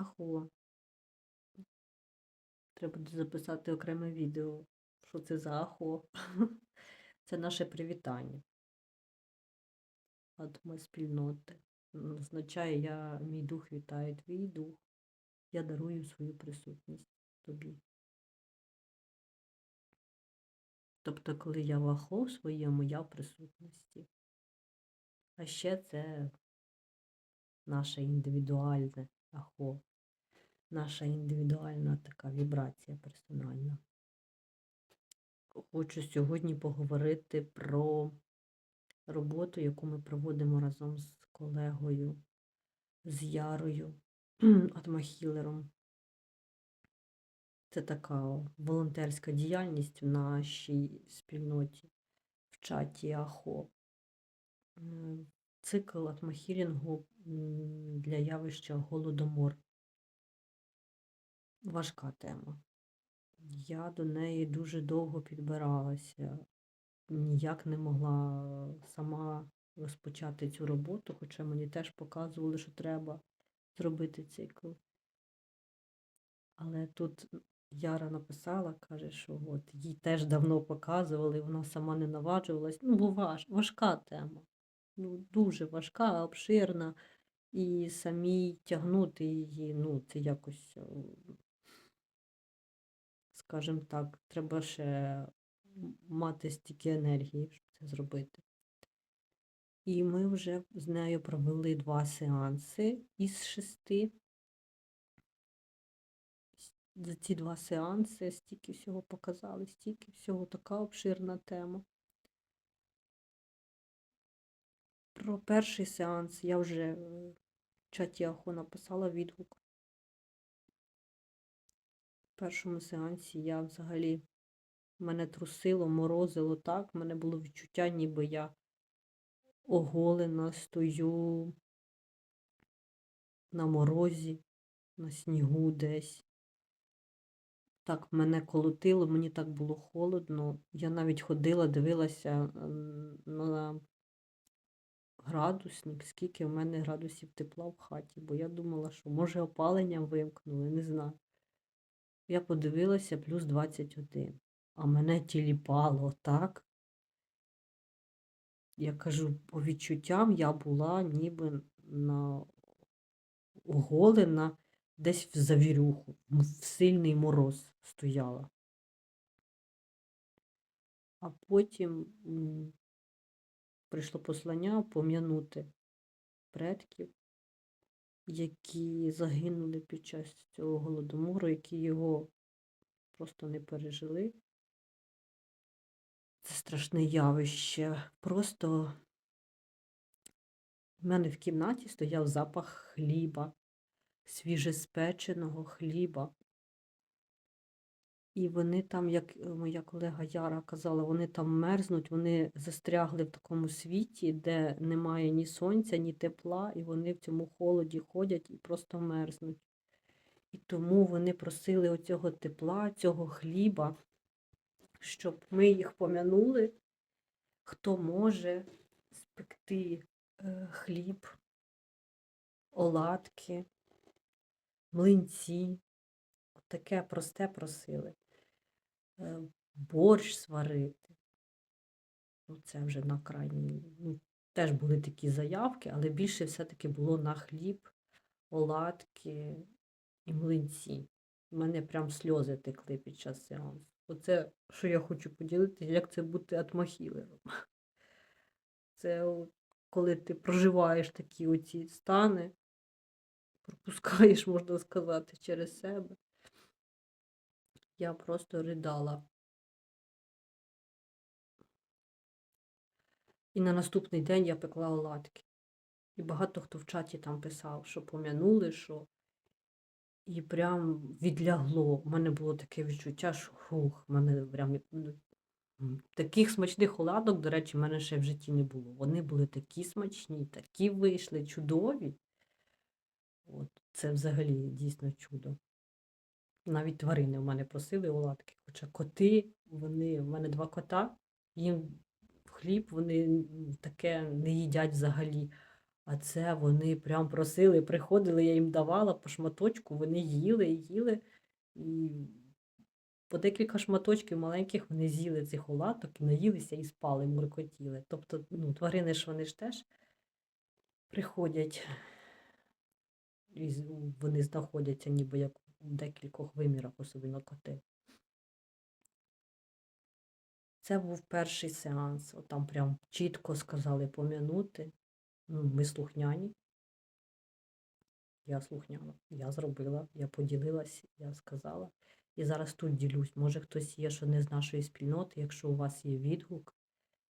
Ахо. Треба записати окреме відео. Що це за ахо? Це наше привітання. Атома спільноти. Означає, я, мій дух вітає твій дух. Я дарую свою присутність тобі. Тобто, коли я в ахо своєму, я в присутності. А ще це наше індивідуальне ахо, наша індивідуальна така вібрація персональна. Хочу сьогодні поговорити про роботу, яку ми проводимо разом з колегою, з Ярою, Атмахілером. Це така волонтерська діяльність в нашій спільноті в чаті АХО. Е, Цикл атмахілінгу для явища голодомор. Важка тема. Я до неї дуже довго підбиралася, ніяк не могла сама розпочати цю роботу, хоча мені теж показували, що треба зробити цикл. Але тут Яра написала, каже, що от їй теж давно показували, вона сама не наважувалась. Ну, бо важ, важка тема. Ну, дуже важка, обширна. І самій тягнути її, ну, це якось, е, скажімо так, треба ще мати стільки енергії, щоб це зробити. І ми вже з нею провели два сеанси із шести. За ці два сеанси стільки всього показали, стільки всього, така обширна тема. Про перший сеанс я вже в чаті Ахо написала відгук. Першому сеансі я взагалі мене трусило, морозило так, в мене було відчуття, ніби я оголена, стою на морозі, на снігу десь. Так мене колотило, мені так було холодно. Я навіть ходила, дивилася на градусник, скільки в мене градусів тепла в хаті, бо я думала, що може опалення вимкнули, не знаю. Я подивилася плюс 21, а мене тіліпало так. Я кажу, по відчуттям я була ніби на оголена десь в завірюху, в сильний мороз стояла. А потім прийшло послання пом'янути предків, які загинули під час цього голодомору, які його просто не пережили. Це страшне явище. Просто в мене в кімнаті стояв запах хліба, свіжеспеченого хліба. І вони там, як е, моя колега Яра казала, вони там мерзнуть, вони застрягли в такому світі, де немає ні сонця, ні тепла, і вони в цьому холоді ходять і просто мерзнуть. І тому вони просили оцього тепла, цього хліба, щоб ми їх пом'янули, хто може спекти е, хліб, оладки, млинці. Таке просте просили. Е, Борщ сварити. Ну, це вже на крайній. Ну, теж були такі заявки, але більше все-таки було на хліб, оладки і млинці. У мене прям сльози текли під час сеансу. Оце, що я хочу поділитися, як це бути атмахілером. Це коли ти проживаєш такі оці стани, пропускаєш, можна сказати, через себе. Я просто ридала. І на наступний день я пекла оладки. І багато хто в чаті там писав, що пом'янули, що. І прям відлягло. У мене було таке відчуття, що хух, мене прям ну, таких смачних оладок, до речі, в мене ще в житті не було. Вони були такі смачні, такі вийшли, чудові. От, це взагалі дійсно чудо. Навіть тварини в мене просили оладки. Хоча коти, вони, в мене два кота, їм хліб вони таке не їдять взагалі. А це вони прям просили, приходили, я їм давала по шматочку, вони їли їли. І по декілька шматочків маленьких вони з'їли цих оладок наїлися і спали, муркотіли. Тобто, ну, тварини ж вони ж теж приходять, і вони знаходяться ніби як декількох вимірах, особливо коти. Це був перший сеанс. От там прям чітко сказали пом'янути. Ну, ми слухняні. Я слухняна. Я зробила, я поділилась, я сказала. І зараз тут ділюсь. Може хтось є, що не з нашої спільноти, якщо у вас є відгук,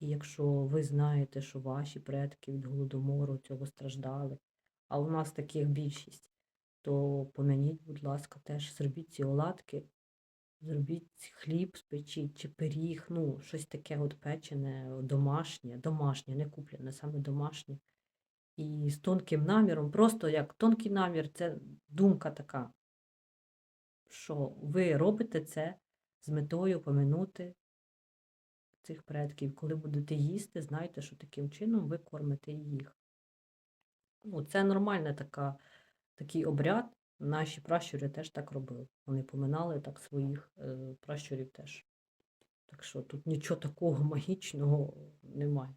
і якщо ви знаєте, що ваші предки від голодомору цього страждали, а у нас таких більшість, то пом'яніть, будь ласка, теж зробіть ці оладки, зробіть хліб, спечіть чи пиріг, ну, щось таке от печене, домашнє, домашнє, не куплене, саме домашнє. І з тонким наміром, просто як тонкий намір, це думка така, що ви робите це з метою поминути цих предків. Коли будете їсти, знайте, що таким чином ви кормите їх. Ну, це нормальна така, такий обряд. Наші пращури теж так робили. Вони поминали так своїх е, пращурів теж. Так що тут нічого такого магічного немає.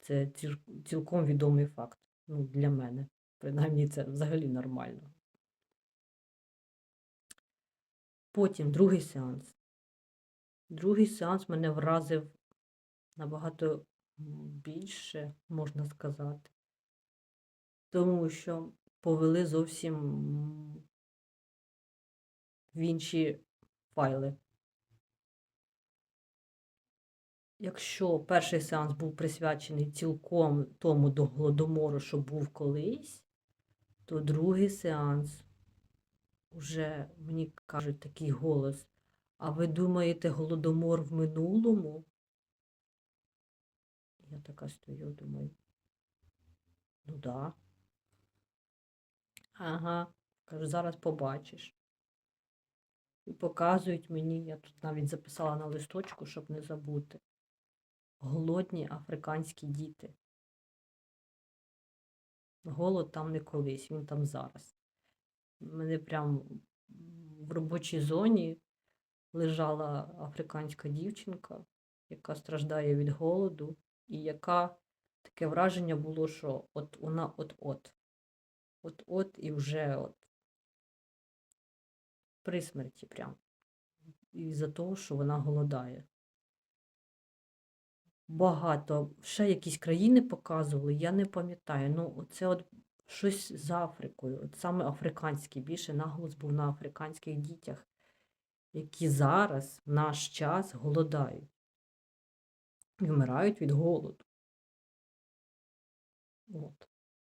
Це цілком відомий факт. Ну, для мене. Принаймні, це взагалі нормально. Потім другий сеанс. Другий сеанс мене вразив набагато більше, можна сказати. Тому що повели зовсім в інші файли. Якщо перший сеанс був присвячений цілком тому до голодомору, що був колись, то другий сеанс уже мені кажуть такий голос. А ви думаєте, голодомор в минулому? Я така стою, думаю. Ну да. Ага, кажу, зараз побачиш. І показують мені, я тут навіть записала на листочку, щоб не забути. Голодні африканські діти. Голод там не колись, він там зараз. Мене прям в робочій зоні лежала африканська дівчинка, яка страждає від голоду, і яка таке враження було, що от вона от-от. От-от і вже от при смерті прям. Із-за того, що вона голодає. Багато. Ще якісь країни показували, я не пам'ятаю. Ну, це от щось з Африкою. От саме африканський, більше наголос був на африканських дітях, які зараз, в наш час, голодають. І вмирають від голоду. От.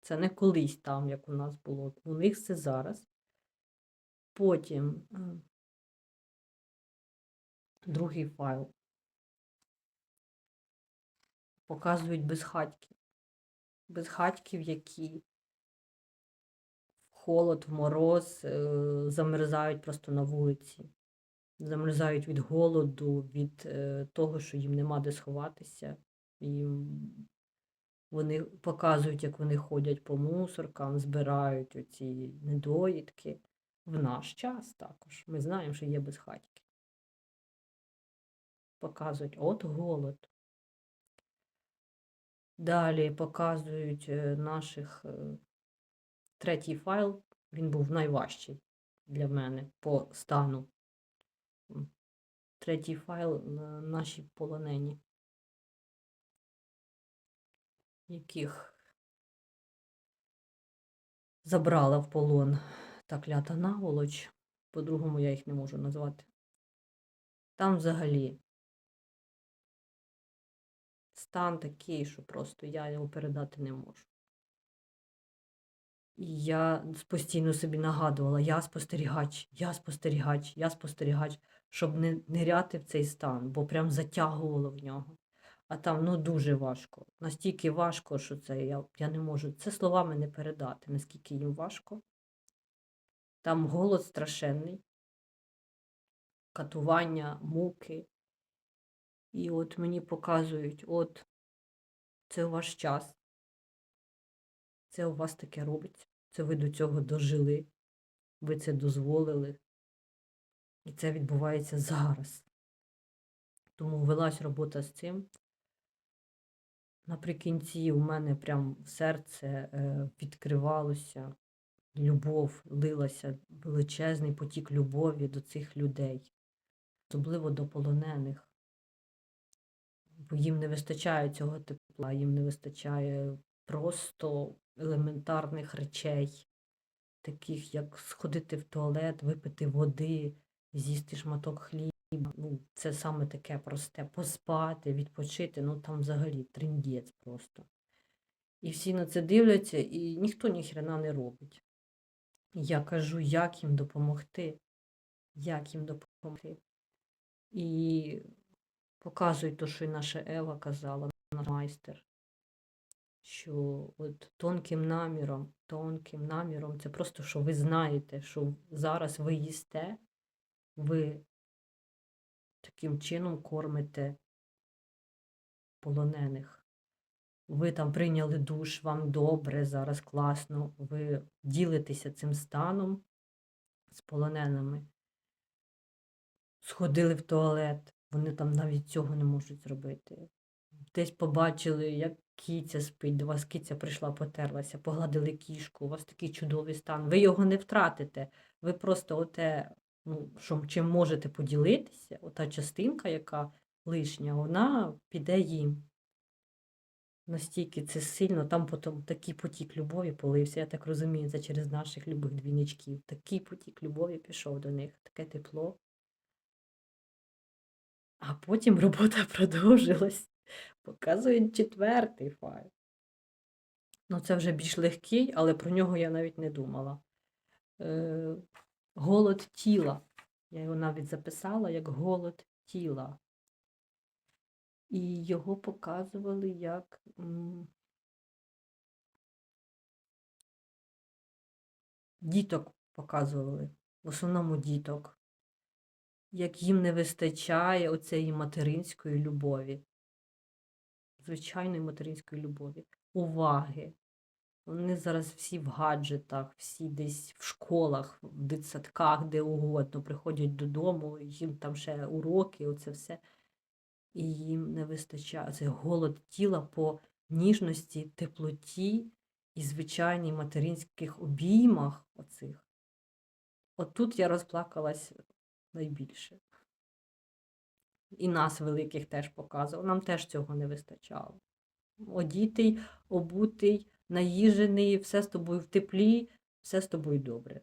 Це не колись там, як у нас було. У них це зараз. Потім е, другий файл. Показують безхатьків. Безхатьків, які в холод, в мороз е, замерзають просто на вулиці. Замерзають від голоду, від е, того, що їм нема де сховатися. Їм вони показують, як вони ходять по мусоркам, збирають оці недоїдки. В наш час також. Ми знаємо, що є безхатьки. Показують от голод. Далі показують е, наших е, третій файл. Він був найважчий для мене по стану. Третій файл е, наші полонені, яких забрала в полон та клята наволоч. По-другому я їх не можу назвати. Там взагалі стан такий, що просто я його передати не можу. І я постійно собі нагадувала, я спостерігач, я спостерігач, я спостерігач, щоб не ниряти в цей стан, бо прям затягувало в нього. А там ну дуже важко. Настільки важко, що це я, я не можу. Це словами не передати, наскільки їм важко. Там голод страшенний, катування, муки. І от мені показують, от це ваш час. Це у вас таке робиться. Це ви до цього дожили, ви це дозволили. І це відбувається зараз. Тому велась робота з цим. Наприкінці у мене прям серце е, відкривалося, любов лилася, величезний потік любові до цих людей, особливо до полонених. Бо їм не вистачає цього тепла, їм не вистачає просто елементарних речей, таких як сходити в туалет, випити води, з'їсти шматок хліба. Ну, це саме таке просте. Поспати, відпочити, ну там взагалі триндець просто. І всі на це дивляться, і ніхто ніхрена не робить. Я кажу, як їм допомогти, як їм допомогти. І показують те, що і наша Ева казала, наш майстер, що от тонким наміром, тонким наміром, це просто, що ви знаєте, що зараз ви їсте, ви таким чином кормите полонених. Ви там прийняли душ, вам добре, зараз класно, ви ділитеся цим станом з полоненими. Сходили в туалет, вони там навіть цього не можуть зробити. Десь побачили, як киця спить, до вас киця прийшла, потерлася, погладили кішку, у вас такий чудовий стан. Ви його не втратите. Ви просто оте, що, чим можете поділитися, ота частинка, яка лишня, вона піде їм. Настільки це сильно, там потім такий потік любові полився. Я так розумію, це через наших любих двійничків. Такий потік любові пішов до них, таке тепло. А потім робота продовжилась. Показують четвертий файл. Ну, це вже більш легкий, але про нього я навіть не думала. Е, голод тіла. Я його навіть записала як голод тіла. І його показували як діток показували, в основному діток, як їм не вистачає оцеї материнської любові, звичайної материнської любові, уваги. Вони зараз всі в гаджетах, всі десь в школах, в дитсадках, де угодно, приходять додому, їм там ще уроки, оце все. І їм не вистачає це голод тіла по ніжності, теплоті і звичайній материнських обіймах оцих. От тут я розплакалась найбільше. І нас великих теж показував. Нам теж цього не вистачало. Одітий, обутий, наїжений, все з тобою в теплі, все з тобою добре.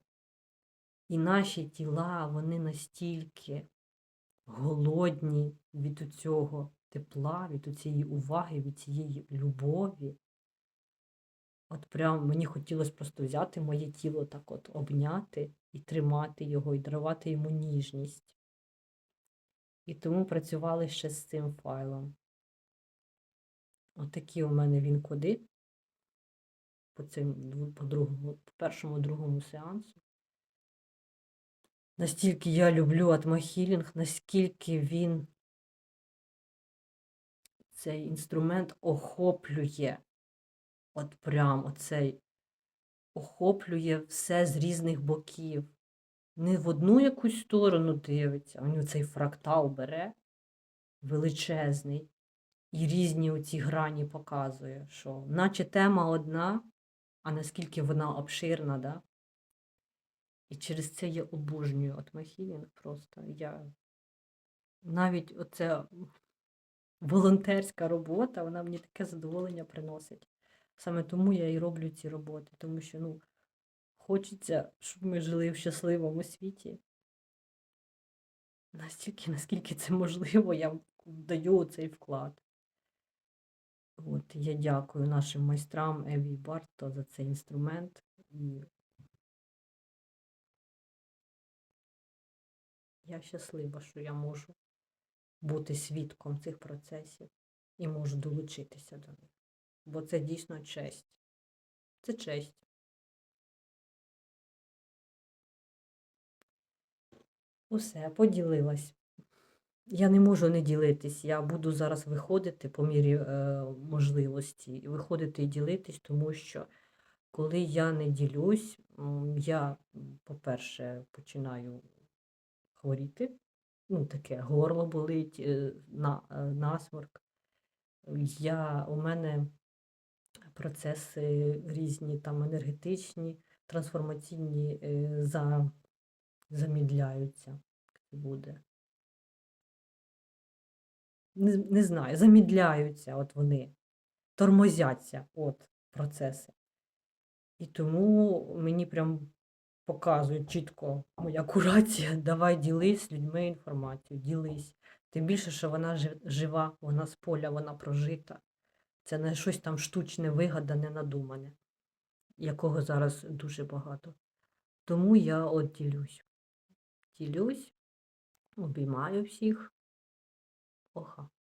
І наші тіла, вони настільки голодні від цього тепла, від цієї уваги, від цієї любові. От прям мені хотілося просто взяти моє тіло так от обняти і тримати його, і дарувати йому ніжність. І тому працювали ще з цим файлом. Отакі у мене він коди по цим по другому, по першому другому сеансу. Настільки я люблю атмахілінг, наскільки він цей інструмент охоплює, от прям оцей охоплює все з різних боків. Не в одну якусь сторону дивиться, а нього цей фрактал бере величезний і різні оці грані показує, що наче тема одна, а наскільки вона обширна, да? І через це я обожнюю атмахілінг просто. Я навіть оця волонтерська робота, вона мені таке задоволення приносить. Саме тому я і роблю ці роботи, тому що ну, хочеться, щоб ми жили в щасливому світі. Настільки, наскільки це можливо, я даю цей вклад. От, я дякую нашим майстрам Еві Барто за цей інструмент. І я щаслива, що я можу бути свідком цих процесів і можу долучитися до них. Бо це дійсно честь. Це честь. Усе, поділилась. Я не можу не ділитись. Я буду зараз виходити по мірі е, можливості, виходити і ділитись, тому що коли я не ділюсь, я, по-перше, починаю хворіти. Ну, таке горло болить, е, на, е, насморк. Я, у мене процеси різні, там енергетичні, трансформаційні е, за, замідляються. Буде. Не, не знаю, замідляються от вони, тормозяться от процеси. І тому мені прям показують чітко моя курація, давай ділись з людьми інформацією, ділись. Тим більше, що вона жива, вона з поля, вона прожита. Це не щось там штучне, вигадане, надумане, якого зараз дуже багато. Тому я от ділюсь. Ділюсь, обіймаю всіх. Оха.